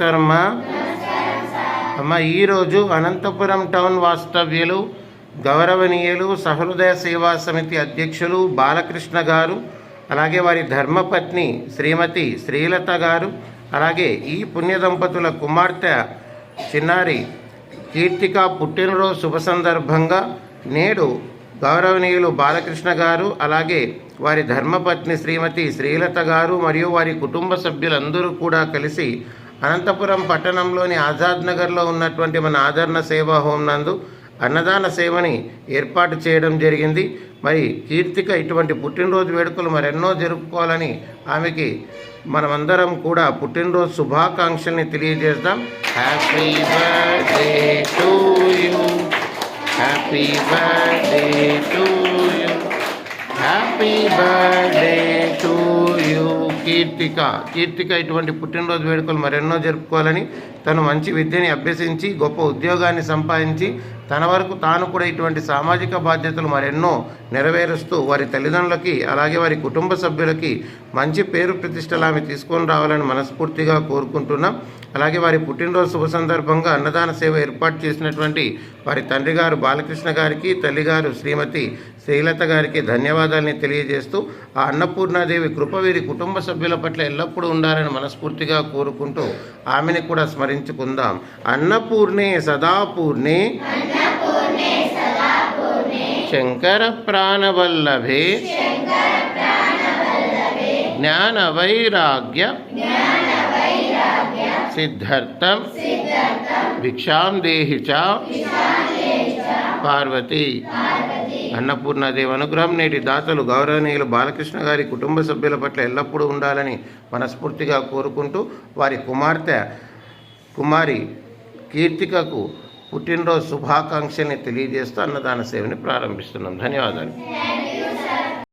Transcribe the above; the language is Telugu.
నమస్కారం అమ్మ ఈరోజు అనంతపురం టౌన్ వాస్తవ్యులు గౌరవనీయులు సహృదయ సేవా సమితి అధ్యక్షులు బాలకృష్ణ గారు అలాగే వారి ధర్మపత్ని శ్రీమతి శ్రీలత గారు అలాగే ఈ పుణ్య దంపతుల కుమార్తె చిన్నారి కీర్తిక పుట్టినరోజు శుభ సందర్భంగా నేడు గౌరవనీయులు బాలకృష్ణ గారు అలాగే వారి ధర్మపత్ని శ్రీమతి శ్రీలత గారు మరియు వారి కుటుంబ సభ్యులందరూ కూడా కలిసి అనంతపురం పట్టణంలోని ఆజాద్ నగర్లో ఉన్నటువంటి మన ఆదరణ సేవా హోం నందు అన్నదాన సేవని ఏర్పాటు చేయడం జరిగింది. మరి కీర్తిక ఇటువంటి పుట్టినరోజు వేడుకలు మరెన్నో జరుపుకోవాలని ఆమెకి మనమందరం కూడా పుట్టినరోజు శుభాకాంక్షల్ని తెలియజేద్దాం happy birthday to you happy birthday to you happy birth Keerthika Keerthika ఇటువంటి పుట్టినరోజు వేడుకలు మరెన్నో జరుపుకోవాలని తను మంచి విద్యని అభ్యసించి గొప్ప ఉద్యోగాన్ని సంపాదించి తన వరకు తాను కూడా ఇటువంటి సామాజిక బాధ్యతలు మరెన్నో నెరవేరుస్తూ వారి తల్లిదండ్రులకి అలాగే వారి కుటుంబ సభ్యులకి మంచి పేరు ప్రతిష్టలు ఆమె తీసుకొని రావాలని మనస్ఫూర్తిగా కోరుకుంటున్నాం. అలాగే వారి పుట్టినరోజు శుభ సందర్భంగా అన్నదాన సేవ ఏర్పాటు చేసినటువంటి వారి తండ్రి గారు బాలకృష్ణ గారికి తల్లిగారు శ్రీమతి శ్రీలత గారికి ధన్యవాదాలని తెలియజేస్తూ ఆ అన్నపూర్ణాదేవి కృప వీరి కుటుంబ సభ్యుల పట్ల ఎల్లప్పుడూ ఉండాలని మనస్ఫూర్తిగా కోరుకుంటూ ఆమెని కూడా స్మరించుకుందాం. అన్నపూర్ణే సదాపూర్ణే. శంకర ప్రాణవల్లభే జ్ఞాన వైరాగ్య సిద్ధార్థం. భిక్షాం దేహి పార్వతి. అన్నపూర్ణాదేవి అనుగ్రహం నేటి దాతలు గౌరవనీయులు బాలకృష్ణ గారి కుటుంబ సభ్యుల పట్ల ఎల్లప్పుడూ ఉండాలని మనస్ఫూర్తిగా కోరుకుంటూ వారి కుమార్తె కుమారి కీర్తికకు పుట్టినరోజు శుభాకాంక్షల్ని తెలియజేస్తూ అన్నదాన సేవని ప్రారంభిస్తున్నాం. ధన్యవాదాలు.